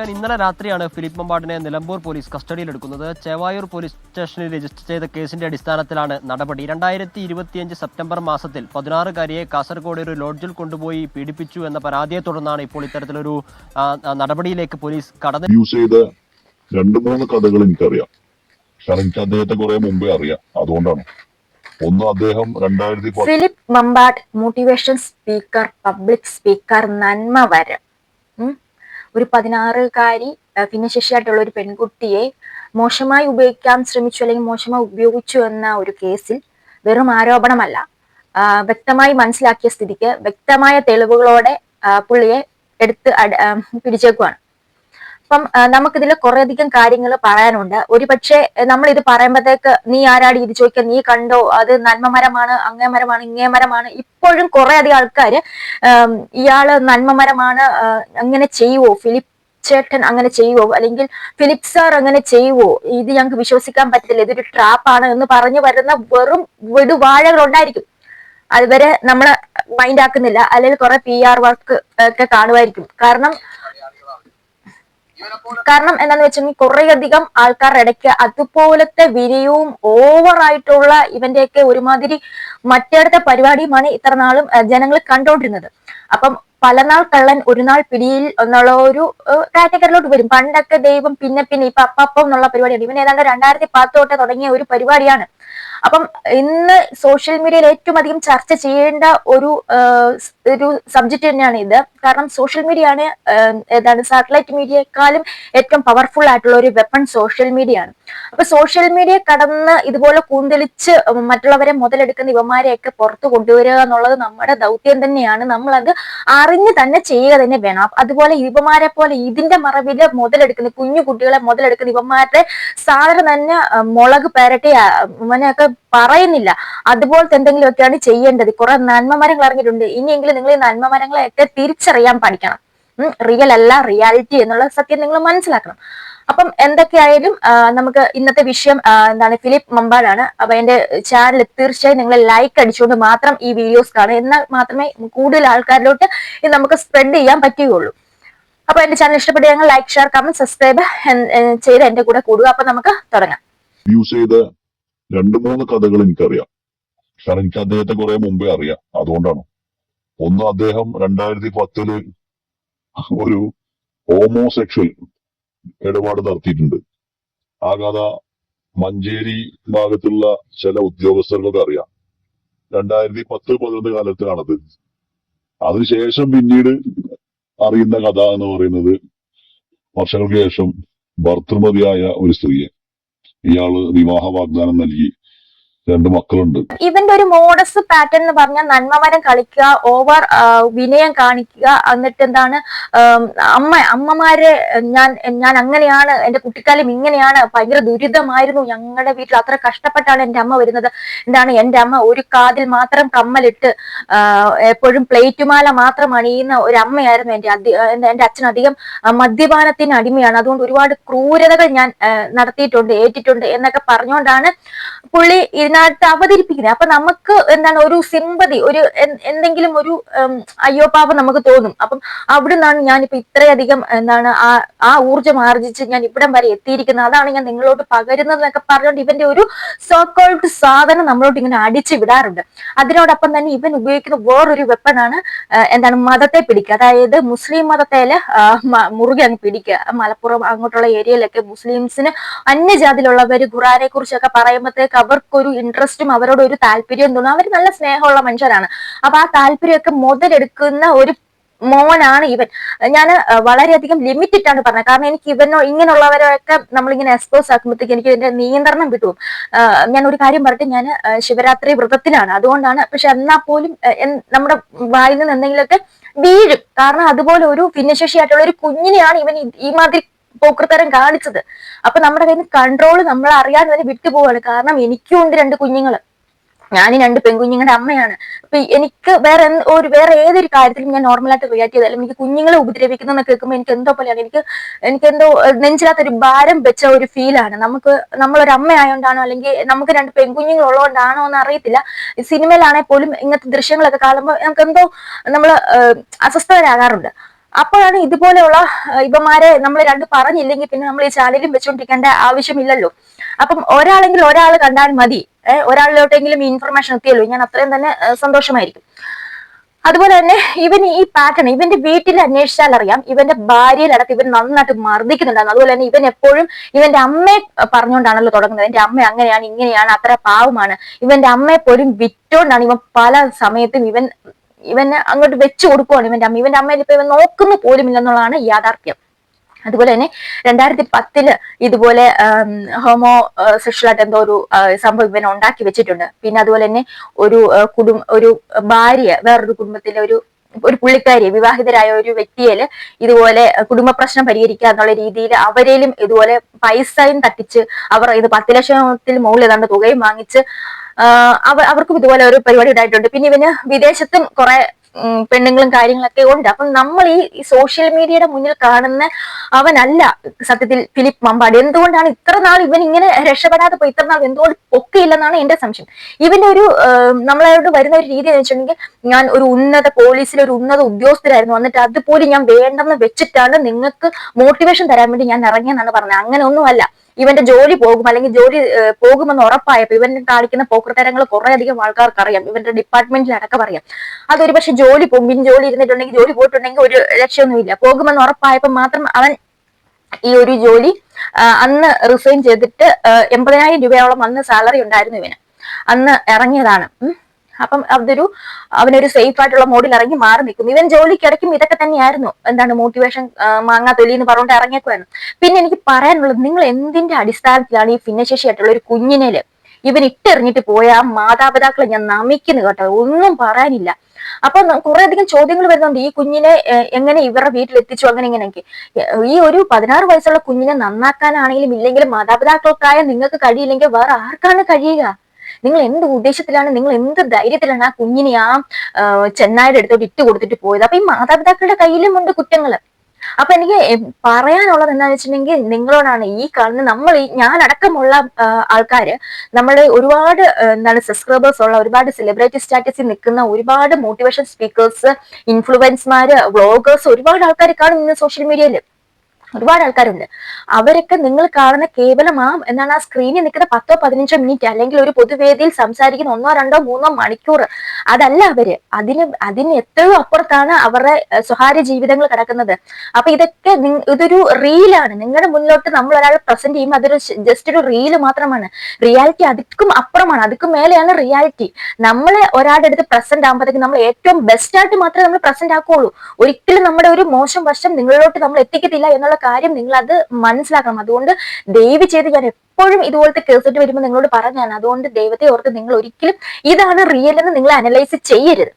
S ഇന്നലെ രാത്രിയാണ് Philip മമ്പാടിനെ നിലമ്പൂർ പോലീസ് കസ്റ്റഡിയിലെടുക്കുന്നത്. ചെവായൂർ പോലീസ് സ്റ്റേഷനിൽ രജിസ്റ്റർ ചെയ്ത കേസിന്റെ അടിസ്ഥാനത്തിലാണ് നടപടി. രണ്ടായിരത്തി ഇരുപത്തിയഞ്ച് സെപ്റ്റംബർ മാസത്തിൽ പതിനാറുകാരിയെ കാസർഗോഡ് ഒരു ലോഡ്ജിൽ കൊണ്ടുപോയി പീഡിപ്പിച്ചു എന്ന പരാതിയെ തുടർന്നാണ് ഇപ്പോൾ ഇത്തരത്തിലൊരു നടപടിയിലേക്ക് പോലീസ് കടന്നു യൂസ് ചെയ്ത രണ്ട് മൂന്ന് കഥകൾ എനിക്കറിയാം. കാരണം എനിക്ക് അദ്ദേഹത്തെ കുറെ മുമ്പേ അറിയാം. അതുകൊണ്ടാണ്. ഒന്ന് അദ്ദേഹം രണ്ടായിരത്തി Philip Mampad motivation speaker public speaker നന്മ വരം. ഒരു പതിനാറുകാരി ഭിന്നശേഷിയായിട്ടുള്ള ഒരു പെൺകുട്ടിയെ മോശമായി ഉപയോഗിക്കാൻ ശ്രമിച്ചു അല്ലെങ്കിൽ മോശമായി ഉപയോഗിച്ചു എന്ന ഒരു കേസിൽ വെറും ആരോപണമല്ല. വ്യക്തമായി മനസ്സിലാക്കിയ സ്ഥിതിക്ക് വ്യക്തമായ തെളിവുകളോടെ പുള്ളിയെ എടുത്ത് പിടിച്ചേക്കുവാണ്. അപ്പം നമുക്കിതിൽ കുറേയധികം കാര്യങ്ങൾ പറയാനുണ്ട്. ഒരു പക്ഷേ നമ്മൾ ഇത് പറയുമ്പോഴത്തേക്ക് നീ ആരാടി ഇത് ചോദിക്കാൻ? നീ കണ്ടോ? അത് നന്മമരമാണ് അങ്ങേ മരമാണ് ഇങ്ങേ മരമാണ്. ഇപ്പോഴും കുറെ അധികം ആൾക്കാർ ഇയാൾ നന്മമരമാണ് അങ്ങനെ ചെയ്യുവോ? ഫിലിപ്പ് ചേട്ടൻ അങ്ങനെ ചെയ്യുവോ? അല്ലെങ്കിൽ ഫിലിപ്പ് സാർ അങ്ങനെ ചെയ്യുവോ? ഇത് ഞങ്ങൾക്ക് വിശ്വസിക്കാൻ പറ്റില്ല ഇതൊരു ട്രാപ്പാണ് എന്ന് പറഞ്ഞു വരുന്ന വെറും വെടുവാഴകൾ ഉണ്ടായിരിക്കും അതുവരെ നമ്മൾ മൈൻഡ് ആക്കുന്നില്ല അല്ലെങ്കിൽ കുറെ പി ആർ വർക്ക് ഒക്കെ കാണുമായിരിക്കും കാരണം കാരണം എന്താന്ന് വെച്ചിട്ടുണ്ടെങ്കിൽ കുറേയധികം ആൾക്കാർ ഇടയ്ക്ക് അതുപോലത്തെ വിനയവും ഓവറായിട്ടുള്ള ഇവന്റെയൊക്കെ ഒരുമാതിരി മറ്റേടത്തെ പരിപാടിയുമാണ് ഇത്ര നാളും ജനങ്ങൾ കണ്ടോണ്ടിരുന്നത്. അപ്പം പലനാൾ കള്ളൻ ഒരു നാൾ പിടിയിൽ എന്നുള്ള ഒരു കാറ്റഗറിയിലോട്ട് വരും. പണ്ടൊക്കെ ദൈവം പിന്നെ പിന്നെ ഇപ്പൊ അപ്പം എന്നുള്ള പരിപാടിയാണ്. ഇവൻ ഏതാണ്ട് രണ്ടായിരത്തി പത്ത് തൊട്ട് തുടങ്ങിയ ഒരു പരിപാടിയാണ്. അപ്പം ഇന്ന് സോഷ്യൽ മീഡിയയിൽ ഏറ്റവും അധികം ചർച്ച ചെയ്യേണ്ട ഒരു ഒരു സബ്ജക്ട് തന്നെയാണ് ഇത്. കാരണം സോഷ്യൽ മീഡിയ ആണ് ഏതാണ് സാറ്റലൈറ്റ് മീഡിയയെക്കാളും ഏറ്റവും പവർഫുൾ ആയിട്ടുള്ള ഒരു വെപ്പൺ സോഷ്യൽ മീഡിയ ആണ്. അപ്പൊ സോഷ്യൽ മീഡിയ കടന്ന് ഇതുപോലെ കൂന്തലിച്ച് മറ്റുള്ളവരെ മുതലെടുക്കുന്ന ഇവന്മാരെയൊക്കെ പുറത്തു കൊണ്ടുവരിക എന്നുള്ളത് നമ്മുടെ ദൗത്യം തന്നെയാണ്. നമ്മൾ അത് അറിഞ്ഞ് തന്നെ ചെയ്യുക തന്നെ വേണം. അതുപോലെ ഇവന്മാരെ പോലെ ഇതിന്റെ മറവിൽ മുതലെടുക്കുന്ന കുഞ്ഞു കുട്ടികളെ മുതലെടുക്കുന്ന ഇവന്മാരുടെ സാധനം തന്നെ മുളക് പെരട്ടി അങ്ങനെയൊക്കെ പറയുന്നില്ല. അതുപോലത്തെ എന്തെങ്കിലുമൊക്കെയാണ് ചെയ്യേണ്ടത്. കുറെ നന്മമരങ്ങൾ ഇറങ്ങിയിട്ടുണ്ട് ഇനിയെങ്കിലും നിങ്ങൾ ഈ നന്മമരങ്ങളെയൊക്കെ തിരിച്ചറിയാൻ പഠിക്കണം. റിയൽ അല്ല റിയാലിറ്റി എന്നുള്ള സത്യം നിങ്ങൾ മനസ്സിലാക്കണം. അപ്പം എന്തൊക്കെയായാലും നമുക്ക് ഇന്നത്തെ വിഷയം എന്താണ് ഫിലിപ്പ് മമ്പാടാണ്. അപ്പൊ എന്റെ ചാനൽ തീർച്ചയായും നിങ്ങൾ ലൈക്ക് അടിച്ചുകൊണ്ട് മാത്രം ഈ വീഡിയോസ് കാണുക. എന്നാൽ മാത്രമേ കൂടുതൽ ആൾക്കാരിലോട്ട് ഇത് നമുക്ക് സ്പ്രെഡ് ചെയ്യാൻ പറ്റുകയുള്ളൂ. അപ്പൊ എന്റെ ചാനൽ ഇഷ്ടപ്പെട്ട് ഞങ്ങൾ ലൈക്ക് ഷെയർ കമന്റ് സബ്സ്ക്രൈബ് ചെയ്ത് എന്റെ കൂടെ കൂടുക. അപ്പൊ നമുക്ക് തുടങ്ങാം. യൂസ് ചെയ്ത രണ്ട് മൂന്ന് കഥകൾ എനിക്കറിയാം. കാരണം എനിക്ക് അദ്ദേഹത്തെ കുറെ മുമ്പേ അറിയാം. അതുകൊണ്ടാണ്. ഒന്ന് അദ്ദേഹം രണ്ടായിരത്തി പത്തിൽ ഒരു ഹോമോസെക്ഷൽ ഇടപാട് നടത്തിയിട്ടുണ്ട്. ആ കഥ മഞ്ചേരി ഭാഗത്തുള്ള ചില ഉദ്യോഗസ്ഥർക്കൊക്കെ അറിയാം. രണ്ടായിരത്തി പത്ത് പതിനൊന്ന് കാലത്താണത് അതിനുശേഷം പിന്നീട് അറിയുന്ന കഥ എന്ന് പറയുന്നത് വർഷങ്ങൾക്ക് ശേഷം ഭർത്തൃമതിയായ ഒരു സ്ത്രീയെ ഇയാൾ വിവാഹ വാഗ്ദാനം നൽകി. രണ്ട് മക്കളുണ്ട്. ഇവന്റെ ഒരു മോഡസ് പാറ്റേൺ എന്ന് പറഞ്ഞാൽ നന്മമരം കളിക്കുക ഓവർ വിനയം കാണിക്കുക. എന്നിട്ട് എന്താണ് അമ്മ അമ്മമാരെ ഞാൻ ഞാൻ അങ്ങനെയാണ് എന്റെ കുട്ടിക്കാലം ഇങ്ങനെയാണ് ഭയങ്കര ദുരിതമായിരുന്നു ഞങ്ങളുടെ വീട്ടിൽ അത്ര കഷ്ടപ്പെട്ടാണ് എന്റെ അമ്മ വരുന്നത്. എന്താണ് എന്റെ അമ്മ ഒരു കാതിൽ മാത്രം കമ്മലിട്ട് എപ്പോഴും പ്ലേറ്റുമാല മാത്രം അണിയുന്ന ഒരു അമ്മയായിരുന്നു എന്റെ എന്റെ അച്ഛൻ അധികം മദ്യപാനത്തിന് അടിമയാണ്. അതുകൊണ്ട് ഒരുപാട് ക്രൂരതകൾ ഞാൻ നടത്തിയിട്ടുണ്ട് ഏറ്റിട്ടുണ്ട് എന്നൊക്കെ പറഞ്ഞുകൊണ്ടാണ് പുള്ളി ഇതിനകത്ത് അവതരിപ്പിക്കുന്നത്. അപ്പൊ നമുക്ക് എന്താണ് ഒരു സിമ്പതി ഒരു എന്തെങ്കിലും ഒരു അയ്യോ നമുക്ക് തോന്നും. അപ്പം അവിടെ നിന്നാണ് ഞാനിപ്പോ ഇത്രയധികം എന്താണ് ആ ആ ഊർജം ആർജിച്ച് ഞാൻ ഇവിടം വരെ എത്തിയിരിക്കുന്നത്. അതാണ് ഞാൻ നിങ്ങളോട് പകരുന്നത് എന്നൊക്കെ പറഞ്ഞുകൊണ്ട് ഇവന്റെ ഒരു സോക്കോൾഡ് സാധനം നമ്മളോട് ഇങ്ങനെ അടിച്ചു വിടാറുണ്ട്. അതിനോടൊപ്പം തന്നെ ഇവൻ ഉപയോഗിക്കുന്ന വേറൊരു വെപ്പണാണ് എന്താണ് മതത്തെ പിടിക്കുക. അതായത് മുസ്ലിം മതത്തെ മുറുകെ അങ്ങ് പിടിക്കുക. മലപ്പുറം അങ്ങോട്ടുള്ള ഏരിയയിലൊക്കെ മുസ്ലിംസിന് അന്യജാതിയിലുള്ളവർ ഖുറാനെ കുറിച്ചൊക്കെ പറയുമ്പോഴത്തേക്ക് അവർക്കൊരു ഇൻട്രസ്റ്റും അവരോട് ഒരു താല്പര്യവും തോന്നും. അവർ നല്ല സ്നേഹമുള്ള മനുഷ്യരാണ്. അപ്പൊ ആ താല്പര്യമൊക്കെ മുതലെടുക്കുന്ന ഒരു മോനാണ് ഇവൻ. ഞാൻ വളരെയധികം ലിമിറ്റഡ് ആണ് പറഞ്ഞത്. കാരണം എനിക്ക് ഇവനോ ഇങ്ങനെയുള്ളവരൊക്കെ നമ്മളിങ്ങനെ എക്സ്പോസ് ആക്കുമ്പോഴത്തേക്ക് എനിക്ക് ഇതിന്റെ നിയന്ത്രണം കിട്ടും. ഞാൻ ഒരു കാര്യം പറയട്ടെ. ഞാൻ ശിവരാത്രി വ്രതത്തിലാണ് അതുകൊണ്ടാണ് പക്ഷെ എന്നാ പോലും നമ്മുടെ വായിൽ നിന്ന് എന്തെങ്കിലുമൊക്കെ വീഴും. കാരണം അതുപോലെ ഒരു ഭിന്നശേഷിയായിട്ടുള്ള ഒരു കുഞ്ഞിനെയാണ് ഇവൻ ഈ മാതിരി പോക്കൃത്തരം കാണിച്ചത്. അപ്പൊ നമ്മുടെ കയ്യിൽ നിന്ന് കൺട്രോൾ നമ്മൾ അറിയാതെ തന്നെ വിട്ടുപോവാണ് കാരണം എനിക്കും ഉണ്ട് രണ്ട് കുഞ്ഞുങ്ങൾ. ഞാൻ രണ്ട് പെൺകുഞ്ഞുങ്ങളുടെ അമ്മയാണ്. അപ്പൊ എനിക്ക് വേറെ ഒരു വേറെ ഏതൊരു കാര്യത്തിലും ഞാൻ നോർമലായിട്ട് റിയാക്ട് ചെയ്താലും എനിക്ക് കുഞ്ഞുങ്ങളെ ഉപദ്രവിക്കുന്ന കേൾക്കുമ്പോൾ എനിക്ക് എന്തോ പോലെയാണ് എനിക്ക് എനിക്ക് എന്തോ നെഞ്ചിലാത്തൊരു ഭാരം വെച്ച ഒരു ഫീലാണ് നമുക്ക് നമ്മളൊരു അമ്മയായോണ്ടാണോ അല്ലെങ്കിൽ നമുക്ക് രണ്ട് പെൺകുഞ്ഞുങ്ങൾ ഉള്ളതുകൊണ്ടാണോ എന്ന് അറിയത്തില്ല. സിനിമയിലാണെങ്കിൽ പോലും ഇങ്ങനത്തെ ദൃശ്യങ്ങളൊക്കെ കാണുമ്പോൾ നമുക്ക് എന്തോ നമ്മൾ അസ്വസ്ഥരാകാറുണ്ട്. അപ്പോഴാണ് ഇതുപോലെയുള്ള ഇവമാരെ നമ്മൾ രണ്ട് പറഞ്ഞില്ലെങ്കിൽ പിന്നെ നമ്മൾ ഈ ചാനലും വെച്ചുകൊണ്ടിരിക്കേണ്ട ആവശ്യമില്ലല്ലോ. അപ്പം ഒരാളെങ്കിലും ഒരാൾ കണ്ടാൽ മതി. ഒരാളിലോട്ടെങ്കിലും ഈ ഇൻഫർമേഷൻ എത്തിയല്ലോ. ഞാൻ അത്രയും തന്നെ സന്തോഷമായിരിക്കും. അതുപോലെ തന്നെ ഇവൻ ഈ പാറ്റേൺ ഇവന്റെ വീട്ടിൽ അന്വേഷിച്ചാൽ അറിയാം. ഇവന്റെ ഭാര്യയിലടക്കം ഇവൻ നന്നായിട്ട് മർദ്ദിക്കുന്നുണ്ടായിരുന്നു. അതുപോലെ തന്നെ ഇവൻ എപ്പോഴും ഇവന്റെ അമ്മയെ പറഞ്ഞുകൊണ്ടാണല്ലോ തുടങ്ങുന്നത്. എന്റെ അമ്മ അങ്ങനെയാണ് ഇങ്ങനെയാണ് അത്ര പാവമാണ്. ഇവന്റെ അമ്മയെ പോലും വിറ്റോണ്ടാണ് ഇവൻ പല സമയത്തും ഇവൻ ഇവന് അങ്ങോട്ട് വെച്ചു കൊടുക്കുവാണ് ഇവന്റെ അമ്മ. ഇവന്റെ അമ്മയിൽ ഇപ്പൊ ഇവൻ നോക്കുന്നു പോലും ഇല്ലെന്നുള്ളതാണ് യാഥാർത്ഥ്യം. അതുപോലെ തന്നെ രണ്ടായിരത്തി പത്തിൽ ഇതുപോലെ ഹോമോ സെക്ഷൽ ആയിട്ട് എന്തോ ഒരു സംഭവം ഇവൻ ഉണ്ടാക്കി വെച്ചിട്ടുണ്ട്. പിന്നെ അതുപോലെ തന്നെ ഒരു കുടും ഒരു ഭാര്യ വേറൊരു കുടുംബത്തിലെ ഒരു ഒരു പുള്ളിക്കാരി വിവാഹിതരായ ഒരു വ്യക്തിയിൽ ഇതുപോലെ കുടുംബ പ്രശ്നം പരിഹരിക്കുക എന്നുള്ള രീതിയിൽ അവരേലും ഇതുപോലെ പൈസയും തട്ടിച്ച് അവർ ഇത് പത്ത് ലക്ഷത്തിൽ മുകളിൽ ഏതാണ്ട് തുകയും വാങ്ങിച്ച് അവർക്കും ഇതുപോലെ ഒരു പരിപാടി ഉണ്ടായിട്ടുണ്ട്. പിന്നെ ഇവന് വിദേശത്തും കുറെ പെണ്ണുങ്ങളും കാര്യങ്ങളൊക്കെ ഉണ്ട്. അപ്പം നമ്മൾ ഈ സോഷ്യൽ മീഡിയയുടെ മുന്നിൽ കാണുന്ന അവനല്ല സത്യത്തിൽ ഫിലിപ്പ് മമ്പാടി. എന്തുകൊണ്ടാണ് ഇത്ര നാൾ ഇവൻ ഇങ്ങനെ രക്ഷപ്പെടാതെ പോയി? ഇത്ര നാൾ എന്തുകൊണ്ട് പൊക്കയില്ലെന്നാണ് എന്റെ സംശയം. ഇവന്റെ ഒരു നമ്മളോട് വരുന്ന ഒരു രീതി എന്ന് വെച്ചിട്ടുണ്ടെങ്കിൽ ഞാൻ ഒരു ഉന്നത പോലീസിലെ ഒരു ഉന്നത ഉദ്യോഗസ്ഥരായിരുന്നു. എന്നിട്ട് അതുപോലും ഞാൻ വേണ്ടെന്ന് വെച്ചിട്ടാണ് നിങ്ങൾക്ക് മോട്ടിവേഷൻ തരാൻ വേണ്ടി ഞാൻ ഇറങ്ങിയെന്നാണ് പറഞ്ഞത്. അങ്ങനെ ഒന്നുമല്ല. ഇവന്റെ ജോലി പോകും അല്ലെങ്കിൽ ജോലി പോകുമെന്ന് ഉറപ്പായപ്പോ ഇവൻ കാണിക്കുന്ന പോക്കൃത്തരങ്ങൾ കുറെ അധികം ആൾക്കാർക്ക് അറിയാം ഇവന്റെ ഡിപ്പാർട്ട്മെന്റിൽ അടക്കം അറിയാം. അതൊരു പക്ഷെ ജോലി പോകും. പിന്നെ ജോലി ഇരുന്നിട്ടുണ്ടെങ്കിൽ ജോലി പോയിട്ടുണ്ടെങ്കിൽ ഒരു രക്ഷയൊന്നുമില്ല പോകുമെന്ന് ഉറപ്പായപ്പോ മാത്രം അവൻ ഈ ഒരു ജോലി അന്ന് റിസൈൻ ചെയ്തിട്ട് എൺപതിനായിരം രൂപയോളം അന്ന് സാലറി ഉണ്ടായിരുന്നു ഇവന്. അന്ന് ഇറങ്ങിയതാണ്. അപ്പം അതൊരു അവനൊരു സേഫ് ആയിട്ടുള്ള മോഡിൽ ഇറങ്ങി മാറി നിൽക്കും ഇവൻ ജോലിക്കിടയ്ക്കും ഇതൊക്കെ തന്നെയായിരുന്നു. എന്താണ് മോട്ടിവേഷൻ മാങ്ങാ തൊലി എന്ന് പറഞ്ഞുകൊണ്ട് ഇറങ്ങിയേക്കുമായിരുന്നു പിന്നെ എനിക്ക് പറയാനുള്ളത് നിങ്ങൾ എന്തിന്റെ അടിസ്ഥാനത്തിലാണ് ഈ ഭിന്നശേഷി ആയിട്ടുള്ള ഒരു കുഞ്ഞിനെ ഇവൻ ഇട്ടെറിഞ്ഞിട്ട് പോയ ആ മാതാപിതാക്കളെ ഞാൻ നമിക്കുന്നു കേട്ടോ. ഒന്നും പറയാനില്ല. അപ്പൊ കുറെ അധികം ചോദ്യങ്ങൾ വരുന്നുണ്ട്. ഈ കുഞ്ഞിനെ എങ്ങനെ ഇവരുടെ വീട്ടിൽ എത്തിച്ചു? അങ്ങനെ ഇങ്ങനെയൊക്കെ. ഈ ഒരു പതിനാറ് വയസ്സുള്ള കുഞ്ഞിനെ നന്നാക്കാനാണെങ്കിലും ഇല്ലെങ്കിലും മാതാപിതാക്കൾക്കായ നിങ്ങൾക്ക് കഴിയില്ലെങ്കിൽ വേറെ ആർക്കാണ് കഴിയുക? നിങ്ങൾ എന്ത് ഉദ്ദേശത്തിലാണ് നിങ്ങൾ എന്ത് ധൈര്യത്തിലാണ് ആ കുഞ്ഞിനെ ആ ചെന്നായുടെ അടുത്തോട്ട് ഇട്ട് കൊടുത്തിട്ട് പോയത്? അപ്പൊ ഈ മാതാപിതാക്കളുടെ കയ്യിലും ഉണ്ട് കുറ്റങ്ങൾ അപ്പൊ എനിക്ക് പറയാനുള്ളത് എന്താണെന്ന് വെച്ചിട്ടുണ്ടെങ്കിൽ നിങ്ങളോടാണ് ഈ കാണുന്ന നമ്മൾ ഈ ഞാൻ അടക്കമുള്ള ആൾക്കാര് നമ്മുടെ ഒരുപാട് എന്താണ് സബ്സ്ക്രൈബേഴ്സ് ഉള്ള ഒരുപാട് സെലിബ്രിറ്റി സ്റ്റാറ്റസിൽ നിൽക്കുന്ന ഒരുപാട് മോട്ടിവേഷൻ സ്പീക്കേഴ്സ് ഇൻഫ്ലുവൻസ്മാര് വ്ളോഗേഴ്സ് ഒരുപാട് ആൾക്കാർ കാണും ഇന്ന് സോഷ്യൽ മീഡിയയിൽ ഒരുപാട് ആൾക്കാരുണ്ട്. അവരൊക്കെ നിങ്ങൾ കാണുന്ന കേവലം ആ എന്താണ് ആ സ്ക്രീനിൽ നിൽക്കുന്ന പത്തോ പതിനഞ്ചോ മിനിറ്റ് അല്ലെങ്കിൽ ഒരു പൊതുവേദിയിൽ സംസാരിക്കുന്ന ഒന്നോ രണ്ടോ മൂന്നോ മണിക്കൂർ. അതല്ല അവർ. അതിന് അതിന് എത്രയോ അപ്പുറത്താണ് അവരുടെ സ്വകാര്യ ജീവിതങ്ങൾ കിടക്കുന്നത്. അപ്പൊ ഇതൊക്കെ ഇതൊരു റീലാണ് നിങ്ങളുടെ മുന്നിലോട്ട് നമ്മൾ ഒരാൾ പ്രസന്റ് ചെയ്യുമ്പോൾ അതൊരു ജസ്റ്റ് ഒരു റീൽ മാത്രമാണ്. റിയാലിറ്റി അതിക്കും അപ്പുറമാണ്. അതിക്കും മേലെയാണ് റിയാലിറ്റി നമ്മളെ ഒരാളുടെ അടുത്ത് പ്രസന്റ് ആകുമ്പോഴത്തേക്ക് നമ്മൾ ഏറ്റവും ബെസ്റ്റ് ആയിട്ട് മാത്രമേ നമ്മൾ പ്രസന്റ് ആക്കുള്ളൂ ഒരിക്കലും നമ്മുടെ ഒരു മോശം വശം നിങ്ങളിലോട്ട് നമ്മൾ എത്തിക്കത്തില്ല എന്നുള്ള കാര്യം നിങ്ങൾ അത് മനസ്സിലാക്കണം. അതുകൊണ്ട് ദയവ് ചെയ്ത് ഞാൻ എപ്പോഴും ഇതുപോലത്തെ കേസിട്ട് വരുമ്പോൾ നിങ്ങളോട് പറഞ്ഞാണ് അതുകൊണ്ട് ദൈവത്തെ ഓർത്ത് നിങ്ങൾ ഒരിക്കലും ഇതാണ് റിയൽ എന്ന് നിങ്ങൾ അനലൈസ് ചെയ്യരുത്.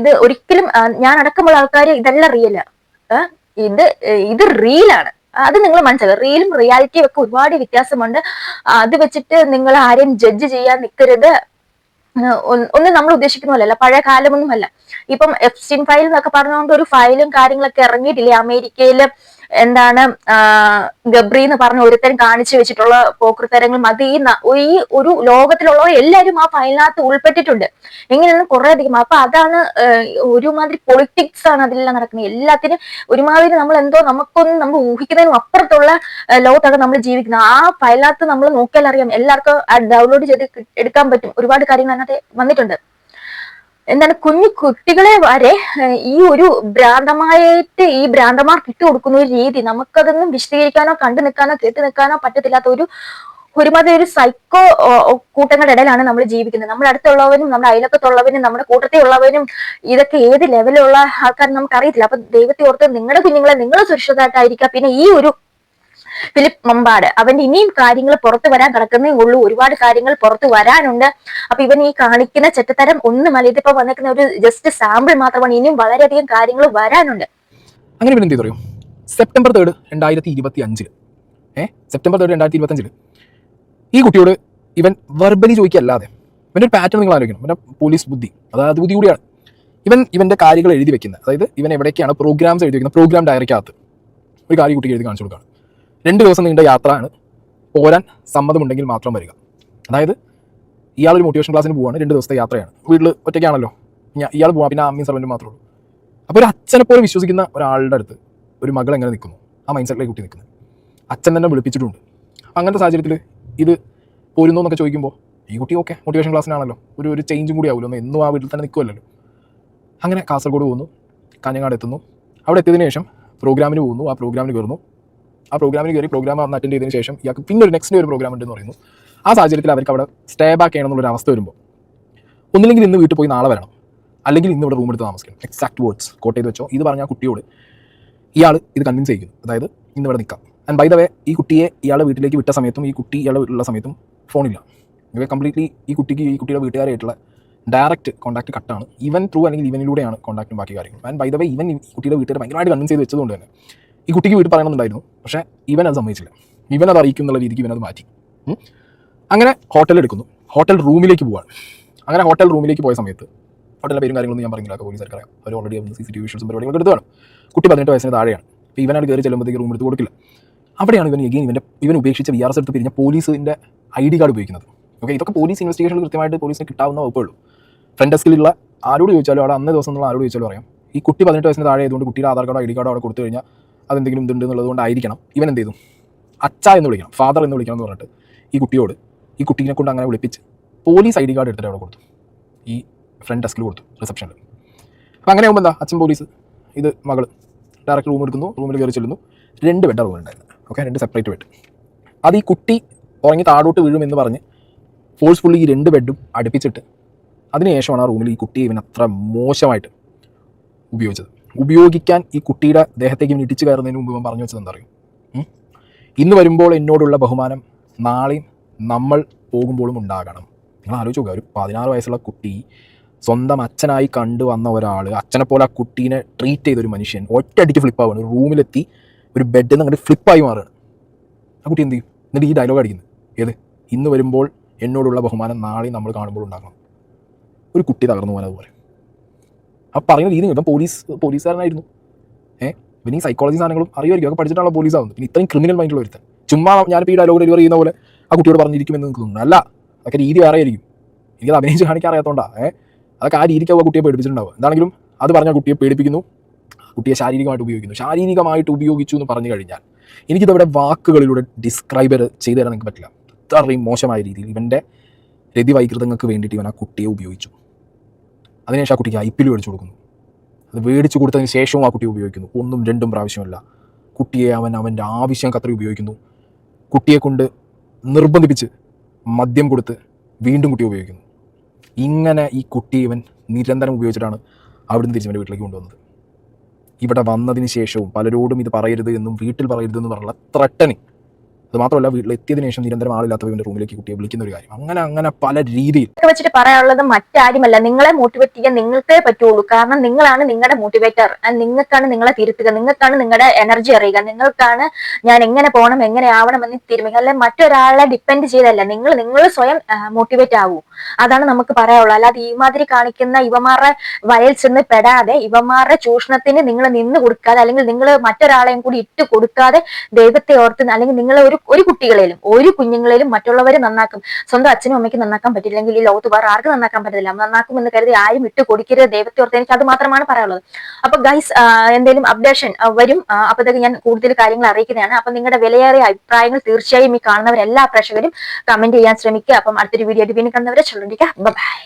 ഇത് ഒരിക്കലും ഞാൻ അടക്കമുള്ള ആൾക്കാർ ഇതല്ല റിയൽ ഇത് ഇത് റിയലാണ് അത് നിങ്ങൾ മനസ്സിലാക്കുക റിയലും റിയാലിറ്റിയും ഒക്കെ ഒരുപാട് വ്യത്യാസമുണ്ട്. അത് വെച്ചിട്ട് നിങ്ങൾ ആരെയും ജഡ്ജ് ചെയ്യാൻ നിൽക്കരുത് ഒന്നും നമ്മൾ ഉദ്ദേശിക്കുന്ന പോലെയല്ല. പഴയ കാലമൊന്നുമല്ല. ഇപ്പം എഫ്സ്റ്റിൻ ഫയൽ എന്നൊക്കെ പറഞ്ഞുകൊണ്ട് ഒരു ഫയലും കാര്യങ്ങളൊക്കെ ഇറങ്ങിയിട്ടില്ലേ? അമേരിക്കയിൽ എന്താണ് ഗബ്രി എന്ന് പറഞ്ഞ ഒരുത്തൻ കാണിച്ചു വെച്ചിട്ടുള്ള പോക്കൃത്തരങ്ങളും അത് ഈ ഈ ഒരു ലോകത്തിലുള്ളവർ എല്ലാവരും ആ ഫയലിനകത്ത് ഉൾപ്പെട്ടിട്ടുണ്ട്. എങ്ങനെയാണ് കുറെ അധികം. അപ്പൊ അതാണ് ഒരുമാതിരി പൊളിറ്റിക്സ് ആണ് അതിലെല്ലാം നടക്കുന്നത്. എല്ലാത്തിനും ഒരുമാതിരി നമ്മൾ എന്തോ നമുക്കൊന്നും നമ്മൾ ഊഹിക്കുന്നതിനും അപ്പുറത്തുള്ള ലോകത്താണ് നമ്മൾ ജീവിക്കുന്നത്. ആ ഫയലിനകത്ത് നമ്മൾ നോക്കിയാൽ അറിയാം എല്ലാവർക്കും ഡൗൺലോഡ് ചെയ്ത് എടുക്കാൻ പറ്റും. ഒരുപാട് കാര്യങ്ങൾ അതിനകത്ത് വന്നിട്ടുണ്ട്. എന്താണ് കുഞ്ഞു കുട്ടികളെ വരെ ഈ ഒരു ഭ്രാന്തമായിട്ട് ഈ ഭ്രാന്തമാർക്ക് ഇട്ട് കൊടുക്കുന്ന ഒരു രീതി നമുക്കതൊന്നും വിശദീകരിക്കാനോ കണ്ടു നിൽക്കാനോ കേട്ട് നിൽക്കാനോ പറ്റത്തില്ലാത്ത ഒരു ഒരുമാതിരി ഒരു സൈക്കോ കൂട്ടങ്ങളുടെ ഇടയിലാണ് നമ്മൾ ജീവിക്കുന്നത്. നമ്മുടെ അടുത്തുള്ളവനും നമ്മുടെ അയലക്കത്തുള്ളവനും നമ്മുടെ കൂട്ടത്തിൽ ഉള്ളവനും ഇതൊക്കെ ഏത് ലെവലിലുള്ള ആൾക്കാർ നമുക്ക് അറിയത്തില്ല അപ്പൊ ദൈവത്തെ ഓർത്ത് നിങ്ങളുടെ കുഞ്ഞുങ്ങളെ നിങ്ങൾ സുരക്ഷിതമായിട്ടായിരിക്കുക പിന്നെ ഈ ഒരു ഫിലിപ്പ് മമ്പാട്. അവന്റെ ഇനിയും കാര്യങ്ങൾ പുറത്തു വരാൻ കിടക്കുന്നേ ഉള്ളൂ. ഒരുപാട് കാര്യങ്ങൾ പുറത്തു വരാനുണ്ട്. അപ്പൊ ഇവൻ ഈ കാണിക്കുന്ന ചെറ്റത്തരം ഒന്നുമല്ല. ഇതിപ്പോ വന്നിരിക്കുന്ന ഒരു ജസ്റ്റ് സാമ്പിൾ മാത്രമാണ്. ഇനിയും വളരെയധികം കാര്യങ്ങൾ വരാനുണ്ട്. അങ്ങനെ പിന്നെ എന്ത് അറിയോ? സെപ്റ്റംബർ തേർഡ് രണ്ടായിരത്തി ഇരുപത്തി അഞ്ചിൽ ഏഹ് സെപ്റ്റംബർ തേർഡ് രണ്ടായിരത്തി ഇരുപത്തി അഞ്ചിൽ ഈ കുട്ടിയോട് ഇവൻ വെർബലി ചോദിക്കല്ലാതെ ഇവന്റെ ഒരു പാറ്റേൺ നിങ്ങൾ ആലോചിക്കണം. ഇവന്റെ പോലീസ് ബുദ്ധി. അതായത് ബുദ്ധി കൂടിയാണ്. ഇവൻ ഇവന്റെ കാര്യങ്ങൾ എഴുതി വെക്കുന്നത്. അതായത് ഇവൻ എവിടേക്കാണ് പ്രോഗ്രാംസ് എഴുതി വെക്കുന്നത്. പ്രോഗ്രാം ഡയറക്റ്റകത്ത് ഒരു കാര്യം കുട്ടിക്ക് എഴുതി കാണിച്ചു കൊടുക്കുകയാണ്. രണ്ട് ദിവസം നീണ്ട യാത്രയാണ്. പോരാൻ സമ്മതമുണ്ടെങ്കിൽ മാത്രം വരിക. അതായത് ഇയാൾ ഒരു മോട്ടിവേഷൻ ക്ലാസ്സിന് പോവാണ് രണ്ട് ദിവസത്തെ യാത്രയാണ്. വീട്ടിൽ ഒറ്റയ്ക്കാണല്ലോ. ഞാൻ ഇയാൾ പോവാം പിന്നെ അമ്മയും സർവന്റും മാത്രമേ ഉള്ളൂ. അപ്പോൾ ഒരു അച്ഛനെ പോലെ വിശ്വസിക്കുന്ന ഒരാളുടെ അടുത്ത് ഒരു മകൾ എങ്ങനെ നിൽക്കുന്നു? ആ മൈൻഡ് സെറ്റിലേക്ക് കുട്ടി നിൽക്കുന്നത്. അച്ഛൻ തന്നെ വിളിപ്പിച്ചിട്ടുണ്ട്. അങ്ങനത്തെ സാഹചര്യത്തിൽ ഇത് പോരുന്നോ എന്നൊക്കെ ചോദിക്കുമ്പോൾ ഈ കുട്ടി ഓക്കെ മോട്ടിവേഷൻ ക്ലാസ്സിനാണല്ലോ ഒരു ഒരു ചേഞ്ചും കൂടി ആവുമല്ലോ എന്നും ആ വീട്ടിൽ തന്നെ നിൽക്കുമല്ലോ അങ്ങനെ കാസർഗോഡ് പോകുന്നു കാഞ്ഞങ്ങാട് എത്തുന്നു. അവിടെ എത്തിയതിനു ശേഷം പ്രോഗ്രാമിന് പോകുന്നു. ആ പ്രോഗ്രാമിന് കയറുന്നു. ആ പ്രോഗ്രാമിന് കയറി പ്രോഗ്രാം അന്ന് അറ്റൻഡ് ചെയ്തതിന് ശേഷം ഇയാൾക്ക് പിന്നെ ഒരു നെക്സ്റ്റ് ഒരു പ്രോഗ്രാം ഉണ്ടെന്ന് പറയുന്നു. ആ സാഹചര്യത്തിൽ അവർക്ക് അവിടെ സ്റ്റേ ബാക്ക് ചെയ്യണം എന്നുള്ളൊരു അവസ്ഥ വരുമ്പോൾ ഒന്നില്ലെങ്കിൽ ഇന്ന് വീട്ടിൽ പോയി നാളെ വരണം. അല്ലെങ്കിൽ ഇന്ന് ഇവിടെ റൂം എടുത്ത് താമസിക്കണം. എക്സാക്ട് വേർഡ്സ് കോട്ട് ചെയ്ത് വെച്ചോ. ഇത് പറഞ്ഞ ആ കുട്ടിയോട് ഇയാൾ ഇത് കൺവിൻസ് ചെയ്യിക്കുന്നു അതായത് ഇന്ന് ഇവിടെ നിൽക്കാം. ആൻഡ് ബൈ ദ വേ ഈ കുട്ടിയെ ഇയാളുടെ വീട്ടിലേക്ക് വിട്ട സമയത്തും ഈ കുട്ടി ഇയാളുടെ വീട്ടിലുള്ള സമയത്തും ഫോണില്ല ഇവ കംപ്ലീറ്റ്ലി ഈ കുട്ടിക്ക് ഈ കുട്ടിയുടെ വീട്ടുകാരായിട്ടുള്ള ഡയറക്റ്റ് കോൺടാക്ട് കട്ടാണ് ഇവൻ ത്രൂ അല്ലെങ്കിൽ ഇവനിലൂടെയാണ് കോൺടാക്റ്റും ബാക്കി കാര്യങ്ങൾ ആൻഡ് ബൈ ദ വേ ഇവൻ ഈ കുട്ടിയുടെ വീട്ടുകാർ ഭയങ്കരമായിട്ട് കൺവിൻസ് ചെയ്ത് വെച്ചതുകൊണ്ട് തന്നെ ഈ കുട്ടിക്ക് വീട്ടിൽ പറയണമെന്നുണ്ടായിരുന്നു. പക്ഷേ ഇവൻ അത് സമ്മതിച്ചില്ല. ഇവൻ അത് അറിയിക്കും എന്നുള്ള രീതിക്ക് ഇവനത് മാറ്റി. അങ്ങനെ ഹോട്ടൽ എടുക്കുന്നു. ഹോട്ടൽ റൂമിലേക്ക് പോവാണ്. അങ്ങനെ ഹോട്ടൽ റൂമിലേക്ക് പോയ സമയത്ത് ഹോട്ടലിലെ പേരും കാര്യങ്ങളൊന്നും ഞാൻ പറഞ്ഞില്ല. പോലീസ് അറിയാം. അവർ already C C T V വിഷ്വൽസും പരിപാടികളൊക്കെ എടുത്താണ് കുട്ടി പതിനെട്ട് വയസ്സിന് താഴെയാണ്. അപ്പോൾ ഇവനാണ് കയറി ചെല്ലുമ്പോഴത്തേക്ക് റൂം എടുത്ത് കൊടുക്കില്ല. അവിടെയാണ് ഇവൻ എഗെയിൻ ഇവന്റെ ഇവൻ ഉപേക്ഷിച്ച വി ആർ എസ് എടുത്ത് പിരിഞ്ഞ പോലീസിന്റെ ഐ ഡി കാർഡ് ഉപയോഗിക്കുന്നത്. ഓക്കെ ഇതൊക്കെ പോലീസ് ഇൻവെസ്റ്റിഗേഷൻ കൃത്യമായിട്ട് പോലീസിന് കിട്ടാവുന്ന വകുപ്പുള്ളൂ ഫ്രണ്ട് ഡെസ്കിലുള്ള ആരോട് ചോദിച്ചാലും അവിടെ അന്നേ ദിവസം എന്നുള്ള ആരോട് ചോദിച്ചാലും അറിയാം. ഈ കുട്ടി പതിനെട്ട് വയസ്സിന് താഴെ ആയതുകൊണ്ട് കുട്ടിയുടെ ആധാർ കാർഡോ ഐ ഡി കാർഡോ അവിടെ കൊടുത്തു കഴിഞ്ഞാൽ അതെന്തെങ്കിലും ഇതുണ്ട് എന്നുള്ളതുകൊണ്ടായിരിക്കണം ഇവൻ എന്ത് ചെയ്തു? അച്ഛ എന്ന് വിളിക്കണം ഫാദർ എന്ന് വിളിക്കണം എന്ന് പറഞ്ഞിട്ട് ഈ കുട്ടിയോട് ഈ കുട്ടീനെ കൊണ്ട് അങ്ങനെ വിളിപ്പിച്ച് പോലീസ് ഐ ഡി കാർഡ് എടുത്തിട്ട് അവിടെ കൊടുത്തു. ഈ ഫ്രണ്ട് ഡെസ്കിൽ കൊടുത്തു റിസപ്ഷനിൽ അപ്പോൾ അങ്ങനെ ആകുമ്പോൾ എന്താ? അച്ഛൻ പോലീസ് ഇത് മകൾ ഡയറക്റ്റ് റൂം എടുക്കുന്നു റൂമിൽ കയറി ചെല്ലുന്നു. രണ്ട് ബെഡ് റൂം ഉണ്ടായിരുന്നു. ഓക്കെ രണ്ട് സെപ്പറേറ്റ് ബെഡ് അത് ഈ കുട്ടി ഉറങ്ങി താഴോട്ട് വീഴുമെന്ന് പറഞ്ഞ് ഫോഴ്സ്ഫുള്ളി ഈ രണ്ട് ബെഡും അടുപ്പിച്ചിട്ട് അതിനുശേഷമാണ് ആ റൂമിൽ ഈ കുട്ടി ഇവൻ അത്ര മോശമായിട്ട് ഉപയോഗിച്ചത്. ഉപയോഗിക്കാൻ ഈ കുട്ടിയുടെ ദേഹത്തേക്ക് ഇടിച്ചു കയറുന്നതിന് മുമ്പ് പറഞ്ഞു വെച്ചത് എന്താ അറിയും ഉം? ഇന്ന് വരുമ്പോൾ എന്നോടുള്ള ബഹുമാനം നാളെയും നമ്മൾ പോകുമ്പോഴും ഉണ്ടാകണം. നിങ്ങൾ ആലോചിച്ച് നോക്കുക ഒരു പതിനാറ് വയസ്സുള്ള കുട്ടി സ്വന്തം അച്ഛനായി കണ്ടു വന്ന ഒരാൾ അച്ഛനെ പോലെ ആ കുട്ടീനെ ട്രീറ്റ് ചെയ്തൊരു മനുഷ്യൻ ഒറ്റയടിക്ക് ഫ്ലിപ്പാവുകയാണ് ഒരു റൂമിലെത്തി ഒരു ബെഡിൽ നിന്ന് അങ്ങോട്ട് ഫ്ലിപ്പായി മാറുകയാണ്. ആ കുട്ടി എന്ത് ചെയ്യും? എന്നിട്ട് ഈ ഡയലോഗ് അടിക്കുന്നു. ഏത്? ഇന്ന് വരുമ്പോൾ എന്നോടുള്ള ബഹുമാനം നാളെ നമ്മൾ കാണുമ്പോൾ ഉണ്ടാകണം. ഒരു കുട്ടി തകർന്നു പോകാൻ അതുപോലെ ആ പറയുന്ന രീതി ഇപ്പം പോലീസ് പോലീസുകാരനായിരുന്നു. ഏഹ് പിന്നെ ഈ സൈക്കോളജി സാധനങ്ങളും അറിയുമായിരിക്കും. ഒക്കെ പഠിച്ചിട്ടുള്ള പോലീസാവുന്നത് പിന്നെ ഇത്രയും ക്രിമിനൽ മൈൻഡുള്ള ഒരുത്തൻ. ചുമ്മാ ഞാനിപ്പോൾ ഈ ഡയലോഗ് ഡെലിവർ ചെയ്യുന്ന പോലെ ആ കുട്ടിയോട് പറഞ്ഞിരിക്കുമെന്ന് എന്ന് തോന്നുന്നു. അല്ല അതൊക്കെ രീതി വേറെ ആയിരിക്കും. എനിക്കത് അഭിനയിച്ച് കാണിക്കാൻ അറിയാത്തതുകൊണ്ടാണ് ഏഹ് അതൊക്കെ ആ രീതിക്ക് ആ കുട്ടിയെ പേടിപ്പിച്ചിട്ടുണ്ടാവും എന്താണെങ്കിലും അത് പറഞ്ഞ കുട്ടിയെ പേടിപ്പിക്കുന്നു. കുട്ടിയെ ശാരീരികമായിട്ട് ഉപയോഗിക്കുന്നു. ശാരീരികമായിട്ട് ഉപയോഗിച്ചു എന്ന് പറഞ്ഞു കഴിഞ്ഞാൽ എനിക്കിതവിടെ വാക്കുകളിലൂടെ ഡിസ്ക്രൈബർ ചെയ്തു തരാൻ നിങ്ങൾക്ക് പറ്റില്ല. അത്രയും മോശമായ രീതിയിൽ ഇവന്റെ രതി വൈകൃതങ്ങൾക്ക് വേണ്ടിയിട്ട് ഇവൻ ആ കുട്ടിയെ ഉപയോഗിച്ചു. അതിനുശേഷം ആ കുട്ടിക്ക് ഐ പി എൽ മേടിച്ചു കൊടുക്കുന്നു. അത് മേടിച്ചു കൊടുത്തതിന് ശേഷവും ആ കുട്ടി ഉപയോഗിക്കുന്നു. ഒന്നും രണ്ടും പ്രാവശ്യമല്ല. കുട്ടിയെ അവൻ അവന്റെ ആവശ്യം അത്രയും ഉപയോഗിക്കുന്നു. കുട്ടിയെ കൊണ്ട് നിർബന്ധിപ്പിച്ച് മദ്യം കൊടുത്ത് വീണ്ടും കുട്ടിയെ ഉപയോഗിക്കുന്നു. ഇങ്ങനെ ഈ കുട്ടി ഇവൻ നിരന്തരം ഉപയോഗിച്ചിട്ടാണ് അവിടുന്ന് തിരിച്ച് ഇവന്റെ വീട്ടിലേക്ക് കൊണ്ടുവന്നത്. ഇവിടെ വന്നതിന് ശേഷവും പലരോടും ഇത് പറയരുത് എന്നും വീട്ടിൽ പറയരുത് എന്നും പറഞ്ഞുള്ള ത്രട്ടനിങ് അത് മാത്രമല്ല വീട്ടിൽ എത്തിയതിനു ശേഷം നിരന്തരം ആളില്ലാത്തവ ഇവന്റെ റൂമിലേക്ക് കുട്ടിയെ വിളിക്കുന്ന ഒരു കാര്യം. അങ്ങനെ അങ്ങനെ പല രീതിയിൽ. വെച്ചിട്ട് പറയാനുള്ളത് മറ്റാരുമല്ല. നിങ്ങളെ മോട്ടിവേറ്റ് ചെയ്യാൻ നിങ്ങൾക്കേ പറ്റുള്ളൂ. കാരണം നിങ്ങളാണ് നിങ്ങളുടെ മോട്ടിവേറ്റർ നിങ്ങൾക്കാണ് നിങ്ങളെ തിരുത്തുക. നിങ്ങൾക്കാണ് നിങ്ങളുടെ എനർജി അറിയുക. നിങ്ങൾക്കാണ് ഞാൻ എങ്ങനെ പോകണം എങ്ങനെ ആവണം എന്ന് തീരുമാനിക്കുക. അല്ലെ മറ്റൊരാളെ ഡിപ്പെൻഡ് ചെയ്തല്ല നിങ്ങൾ നിങ്ങൾ സ്വയം മോട്ടിവേറ്റ് ആവൂ. അതാണ് നമുക്ക് പറയാനുള്ളത്. അല്ലാതെ ഈ മാതിരി കാണിക്കുന്ന ഇവമാരുടെ വയൽ ചെന്ന് പെടാതെ ഇവമാരുടെ ചൂഷണത്തിന് നിങ്ങൾ നിന്ന് കൊടുക്കാതെ അല്ലെങ്കിൽ നിങ്ങൾ മറ്റൊരാളെയും കൂടി ഇട്ട് കൊടുക്കാതെ ദൈവത്തെ ഓർത്ത് അല്ലെങ്കിൽ നിങ്ങളെ ഒരു ഒരു കുട്ടികളെയും ഒരു കുഞ്ഞുങ്ങളെയും മറ്റുള്ളവരെ നന്നാക്കും. സ്വന്തം അച്ഛനും അമ്മയ്ക്ക് നന്നാക്കാൻ പറ്റില്ലെങ്കിൽ ഈ ലോകത്ത് വേറെ ആർക്കും നന്നാക്കാൻ പറ്റില്ല നന്നാക്കും എന്ന് കരുതി ആരും ഇട്ട് കൊടുക്കരുത് ദൈവത്തെ ഓർത്ത് എനിക്ക് അത് മാത്രമാണ് പറയാനുള്ളത്. അപ്പൊ ഗൈസ് എന്തെങ്കിലും അപ്ഡേഷൻ വരും. അപ്പോഴത്തേക്ക് ഞാൻ കൂടുതൽ കാര്യങ്ങൾ അറിയിക്കുന്നതാണ്. അപ്പൊ നിങ്ങളുടെ വിലയേറിയ അഭിപ്രായങ്ങൾ തീർച്ചയായും ഈ കാണുന്നവരെല്ലാ പ്രേക്ഷകരും കമന്റ് ചെയ്യാൻ ശ്രമിക്കുക. അപ്പം അടുത്തൊരു വീഡിയോ ആയിട്ട് വീണ്ടും കാണുന്നവരെ ചൊല്ലിക്കുക ബൈ